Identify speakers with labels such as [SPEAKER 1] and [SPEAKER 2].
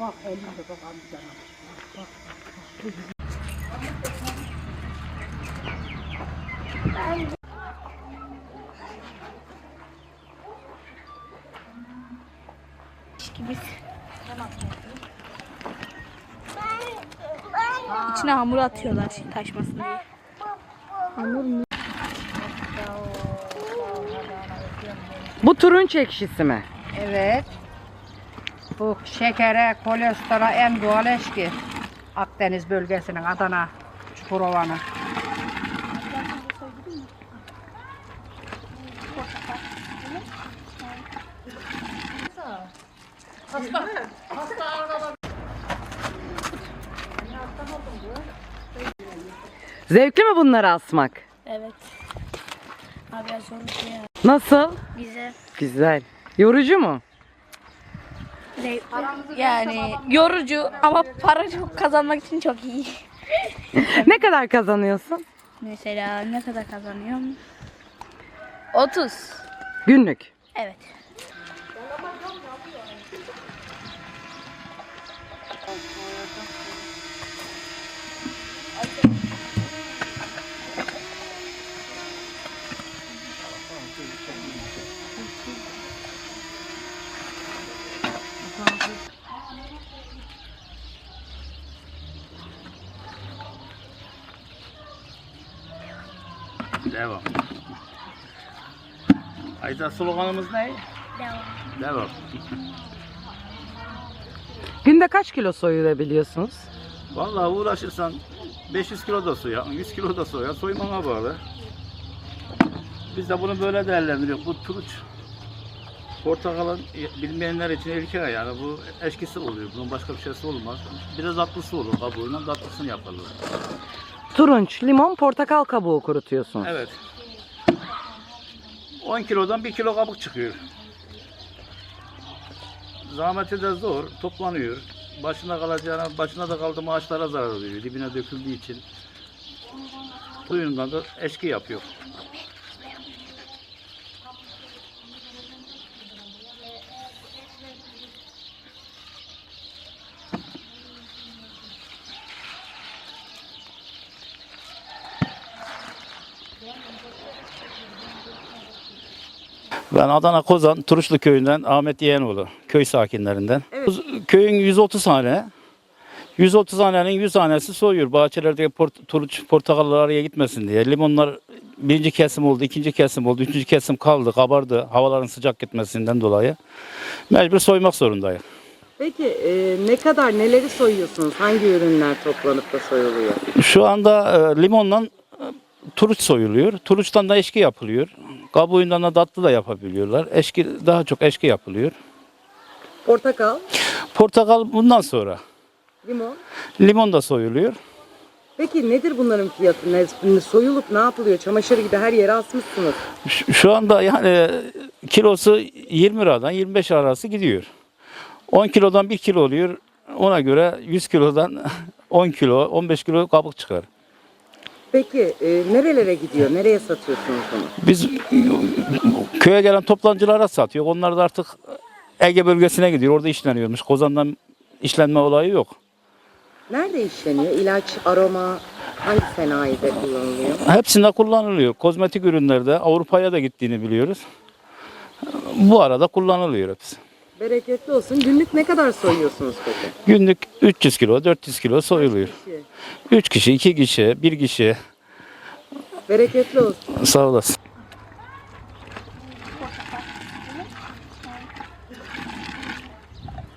[SPEAKER 1] Bak elimde bak amcana. Bak bak bak.
[SPEAKER 2] İçine hamur atıyorlar taşmasın diye.
[SPEAKER 3] Bu turunç ekşisi mi?
[SPEAKER 1] Evet. Bu şekere, kolesterola en doğal eşki. Akdeniz bölgesinin Adana, Çukurova'nın.
[SPEAKER 3] Zevkli mi bunları asmak?
[SPEAKER 2] Evet. Abi zor bir şey ya.
[SPEAKER 3] Nasıl?
[SPEAKER 2] Bize
[SPEAKER 3] Güzel. Yorucu mu?
[SPEAKER 2] Zevkli. Yani yorucu ama para çok kazanmak için çok iyi.
[SPEAKER 3] ne kadar kazanıyorsun?
[SPEAKER 2] Mesela ne kadar kazanıyorum? 30.
[SPEAKER 3] Günlük.
[SPEAKER 2] Evet.
[SPEAKER 4] Devam. Ayda sloganımız ne?
[SPEAKER 2] Devam.
[SPEAKER 4] Devam.
[SPEAKER 3] Günde kaç kilo soyulabiliyorsunuz?
[SPEAKER 4] Vallahi uğraşırsan 500 kilo da soya, 100 kilo da soya, soymana bağlı. Biz de bunu böyle değerlendiriyoruz. Bu turuç portakalın bilmeyenler için ilkel yani bu eşkisi oluyor. Bunun başka bir şeysi olmaz. Biraz tatlısı olur kabuğuyla tatlısını yaparlar.
[SPEAKER 3] Turunç, limon, portakal kabuğu kurutuyorsunuz.
[SPEAKER 4] Evet. 10 kilodan 1 kilo kabuk çıkıyor. Zahmeti de zor, toplanıyor. Başına kalacağına, başına da kaldı mı ağaçlara zarar veriyor. Dibine döküldüğü için. Suyundan da eşki yapıyor. Ben Adana Kozan Turuşlu köyünden Ahmet Yeğenoğlu, köy sakinlerinden. Bu Köyün 130 hane. 130 hanenin 100 hanesi soyuyor. Bahçelerdeki port, turuç portakallar araya gitmesin diye. Limonlar birinci kesim oldu, ikinci kesim oldu, üçüncü kesim kaldı, kabardı. Havaların sıcak gitmesinden dolayı. Mecbur soymak zorundayız.
[SPEAKER 3] Peki e, ne kadar neleri soyuyorsunuz? Hangi ürünler toplanıp da soyuluyor?
[SPEAKER 4] Şu anda e, limonla e, turuç soyuluyor. Turuçtan da eşki yapılıyor. Kabuğundan da tatlı da yapabiliyorlar. Eşki daha çok eşki yapılıyor.
[SPEAKER 3] Portakal,
[SPEAKER 4] Portakal bundan sonra.
[SPEAKER 3] limon.
[SPEAKER 4] Limon da soyuluyor.
[SPEAKER 3] Peki nedir bunların fiyatı? Ne, soyulup ne yapılıyor? Çamaşır gibi her yere asmışsınız.
[SPEAKER 4] Şu şu anda yani e, kilosu 20 liradan 25 lira arası gidiyor. 10 kilodan 1 kilo oluyor. Ona göre 100 kilodan 10 kilo, 15 kilo kabuk çıkar.
[SPEAKER 3] Peki e, nerelere gidiyor? Nereye satıyorsunuz bunu?
[SPEAKER 4] Biz köye gelen toptancılara satıyor. Onlar da artık Ege bölgesine gidiyor. Orada işleniyormuş. Kozan'dan işlenme olayı yok.
[SPEAKER 3] Nerede işleniyor? İlaç, aroma hangi sanayide kullanılıyor?
[SPEAKER 4] Hepsinde kullanılıyor. Kozmetik ürünlerde Avrupa'ya da gittiğini biliyoruz. Bu arada kullanılıyor hepsi.
[SPEAKER 3] Bereketli olsun. Günlük ne kadar soyuyorsunuz peki?
[SPEAKER 4] Günlük 300 kilo, 400 kilo soyuluyor.
[SPEAKER 3] Kişi.
[SPEAKER 4] 3 kişi, 2 kişi, 1 kişi.
[SPEAKER 3] Bereketli olsun.
[SPEAKER 4] Sağ olasın.